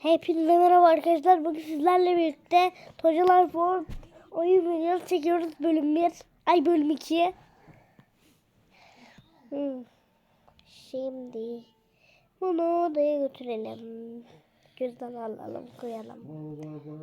Hepinize merhaba arkadaşlar. Bugün sizlerle birlikte Tocalar Ford oyun videosu çekiyoruz bölüm 1. Ay bölüm 2. Hmm. Şimdi bunu odaya götürelim. Gözden alalım koyalım. Ba ba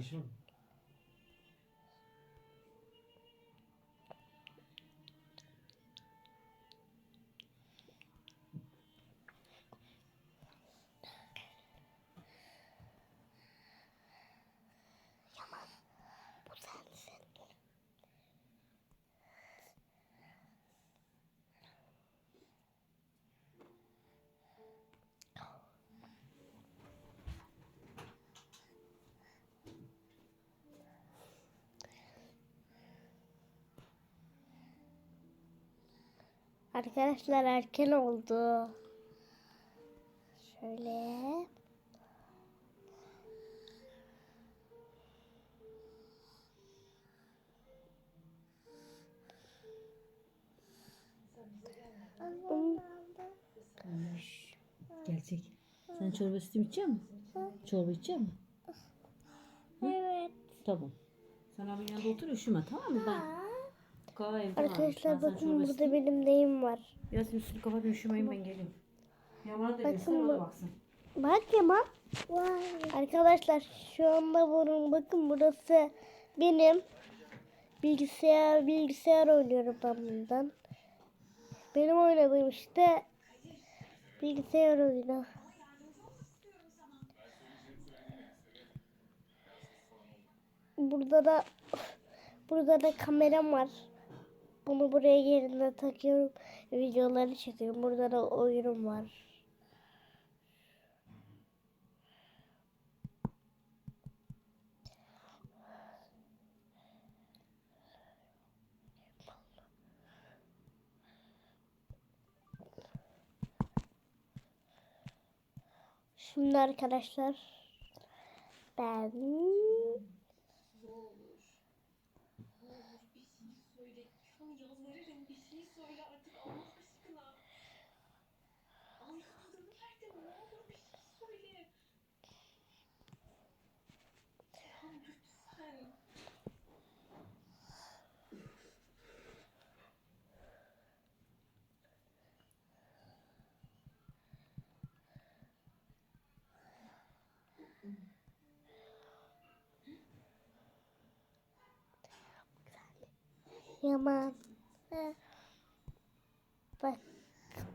Ben Arkadaşlar erken oldu. Şöyle. Gelecek. Sen çorba sütü içecek misin? Çorba içecek misin? Evet. Tamam. Sen abinin yanında otur üşüme tamam mı? Ben kahve evde varmış. Arkadaşlar Ben sana bakın burada isteyeyim. benim neyim var. Yasin üstünü kapat üşümeyin ben geleyim. Yaman'a da Bakın göster o bu- da baksın. Bak Yaman. Arkadaşlar şu anda bunun bakın burası benim bilgisayar bilgisayar oynuyorum ben bundan. Benim oynadığım işte bilgisayar oyunu. Burada da burada da kameram var. Bunu buraya yerine takıyorum. Videoları çekiyorum. Burada da oyunum var. Şimdi arkadaşlar ben Yalvarırım bir şey söyle artık Allah aşkına. Anlamadığını nerede ne olur bir şey söyle. Ya lütfen. Yaman. Bak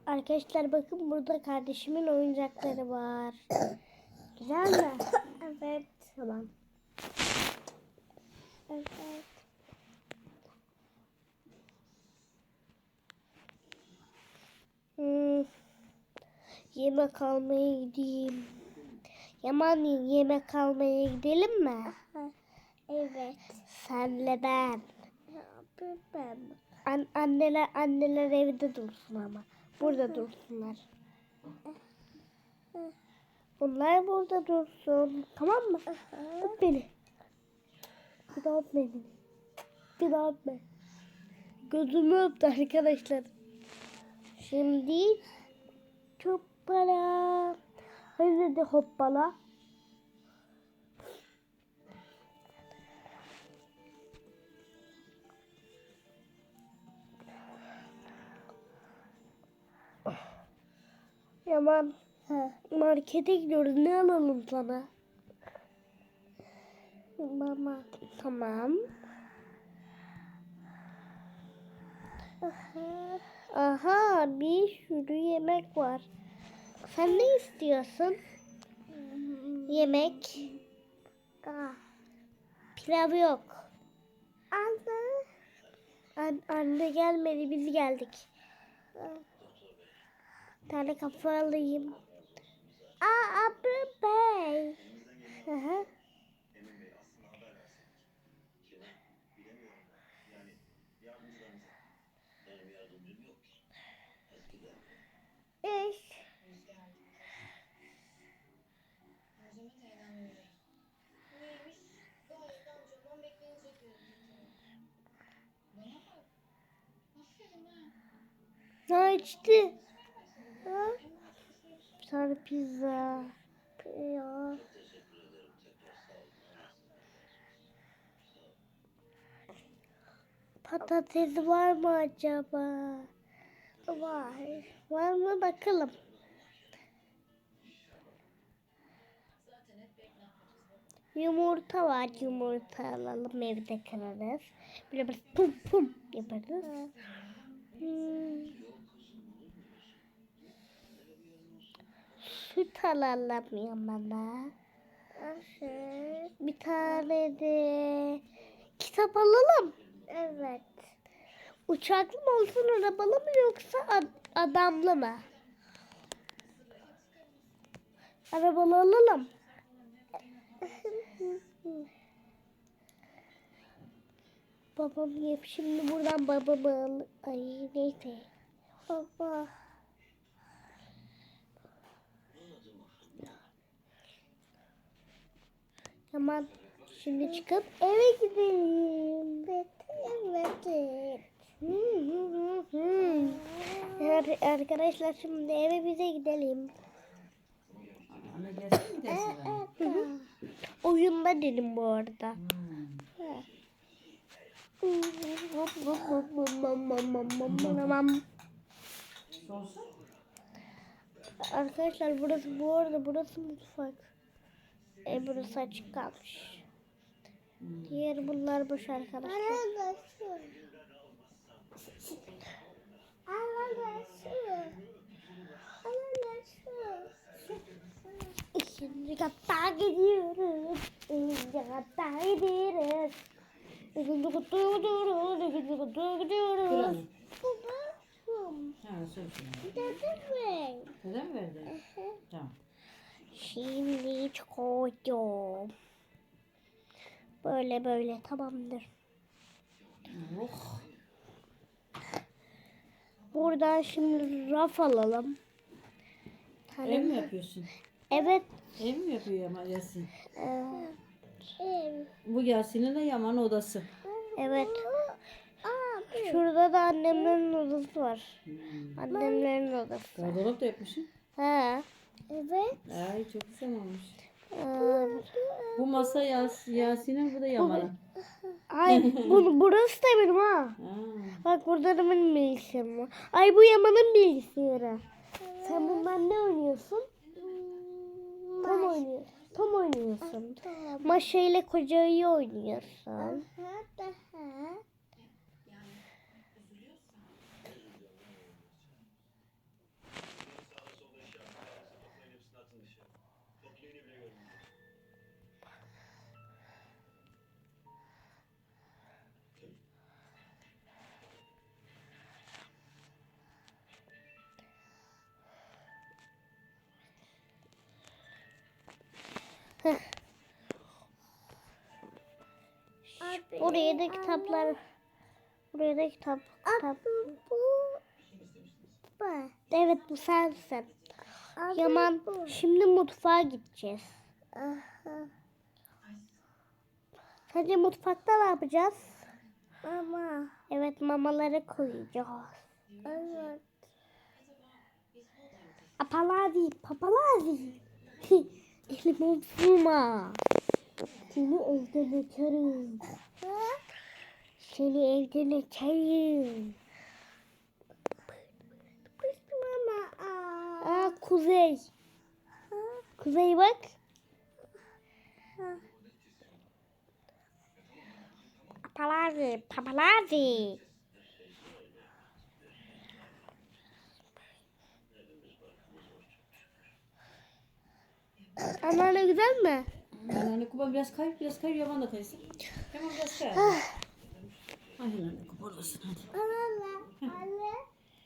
arkadaşlar bakın burada kardeşimin oyuncakları var. Güzel mi? evet. Tamam. Evet. Hmm. Yemek almaya gideyim. Yaman yemek almaya gidelim mi? Evet. Senle ben. Ben. An anneler anneler evde dursun ama. Burada dursunlar. Bunlar burada dursun. Tamam mı? Öp beni. Bir daha öp beni. Bir daha öpme. Gözümü öptü arkadaşlar. Şimdi çok para. Hadi de hoppala. Yaman. Markete gidiyoruz. Ne alalım sana? Mama. Tamam. Aha. Aha bir sürü yemek var. Sen ne istiyorsun? Yemek. Pilav yok. Anne. An anne gelmedi biz geldik. Bir tane kafa alayım. Aa abi bey. Hı hı. Muhammed Erdem Neymiş? Gayet amcamdan beklenecek gözüküyor. Bana bak. Aferin ha. Açtı. Ha? Bir pizza. Ya. Patates var mı acaba? Var. Var mı bakalım. Yumurta var. Yumurta alalım evde kırarız. Böyle bir pum pum yaparız. Hmm. Süt alalım yanına. Bir tane de kitap alalım. Evet. Uçaklı mı olsun arabalı mı yoksa ad- adamlı mı? Arabalı alalım. Babam yap şimdi buradan babamı al. Ay neyse. Baba. Tamam. Şimdi çıkıp eve gidelim. Evet, evet. Evet, arkadaşlar şimdi eve bize gidelim. Hı. Oyunda dedim bu arada. Hmm. Arkadaşlar burası bu arada burası mutfak. E burası açık kalmış. Diğer bunlar boş arkadaşlar. İkinci katta gidiyoruz. İkinci katta gidiyoruz. Babam. Ha söyle Neden mi verdi? Tamam. Şimdi çıkıyorum. Böyle böyle tamamdır. Oh. Buradan şimdi raf alalım. Ev mi yapıyorsun? Evet. Ev mi yapıyor ama Yasin? e, Bu Yasin'in de Yaman odası. evet. Şurada da annemlerin odası var. Hmm. Annemlerin odası. Gardırop da yapmışsın. He. Evet. Ay çok güzel olmuş. Ee, Bu masa Yas Yasin'in bu da Yaman'ın. ay bu, burası da benim ha. Ha. Bak burada da benim bilgisayarım var. Ay bu Yaman'ın bilgisayarı. Sen bundan ne oynuyorsun? Tom oynuyorsun. Tom oynuyorsun. Maşa ile kocayı oynuyorsun. Buraya da kitaplar. Buraya da kitap. kitap. Evet bu sensin. Yaman şimdi mutfağa gideceğiz. Sadece mutfakta ne yapacağız? Mama. Evet mamaları koyacağız. Evet. Apalazi, papalazi. Elimi vurma. Seni evden açarım. Seni evden açarım. Mama. Aa, kuzey. Kuzey bak. Papalazi, papalazi. Anneanne güzel mi? Anne Kuba biraz kay, biraz kay, Yaman da kaysın. Yaman biraz kay. Aynen anne Kuba oradasın hadi.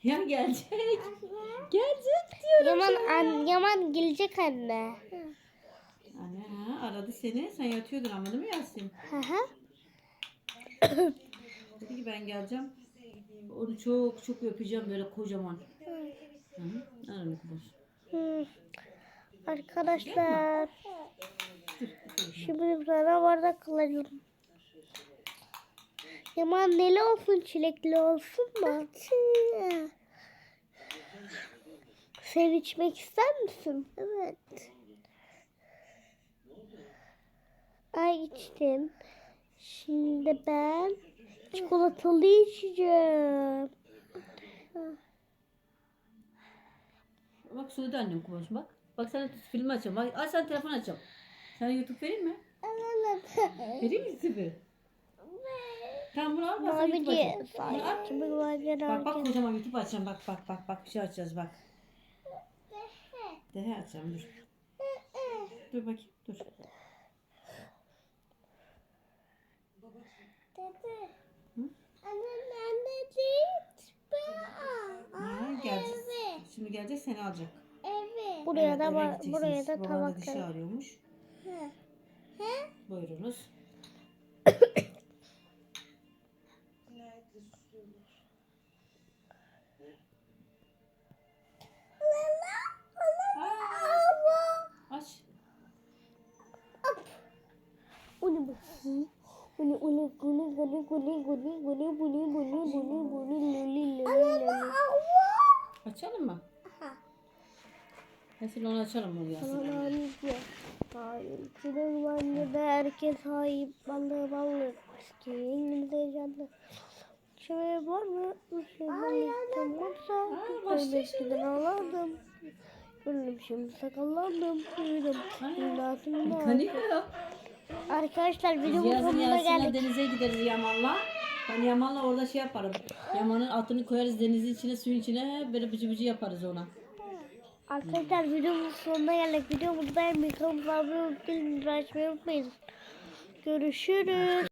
Ya gelecek. Gelecek diyorum. Yaman, an, Yaman gelecek anne. Anne ha, aradı seni. Sen yatıyordun ama değil mi Yasin? Hı hı. Dedi ki ben geleceğim. Onu çok çok öpeceğim böyle kocaman. Hı. Anne Kuba. Hı. Arkadaşlar. Şimdi tane bardak kılalım. Yaman neli olsun çilekli olsun mu? Sen içmek ister misin? Evet. Ay içtim. Şimdi ben çikolatalı içeceğim. Bak Suudi annem konuşma bak. Bak sana filmi açacağım. Bak, aç sen telefon açacağım. Sana YouTube vereyim mi? Vereyim mi YouTube'u? Tamam bunu al bak sana YouTube açacağım. Bunu al. Bak bak kocaman YouTube açacağım. Bak bak bak bak bir şey açacağız bak. Dehe açacağım dur. Dur bakayım dur. Ha, gelecek. Şimdi gelecek seni alacak. Buraya Evet, da eve var, gideceksiniz. buraya da Baban da dişi tabaklar. ağrıyormuş. Buyurunuz. Aç. Uni bakayım. Uni uni guni guni guni guni guni guni guni guni guni lili lili lili. Açalım mı? Mesela onu açalım bunu yazsın. Anneanne. Hayır. Anne de herkes sahip balığı balığı. Eski İngilizce canlı. Şey var mı? Mı? Ben eskiden ağlardım. Öldüm şimdi sakallandım. Büyüdüm. Hayatımda. Kanıyor. Arkadaşlar Biz videomuz yazın Yasin'le geldik. denize gideriz Yaman'la. Ben Yaman'la orada şey yaparım. Yaman'ın altını koyarız denizin içine, suyun içine böyle bıcı bıcı yaparız ona. Arkadaşlar videomuzun sonuna geldik. Videomuzu beğenmeyi, kanalımıza abone açmayı unutmayın. Görüşürüz.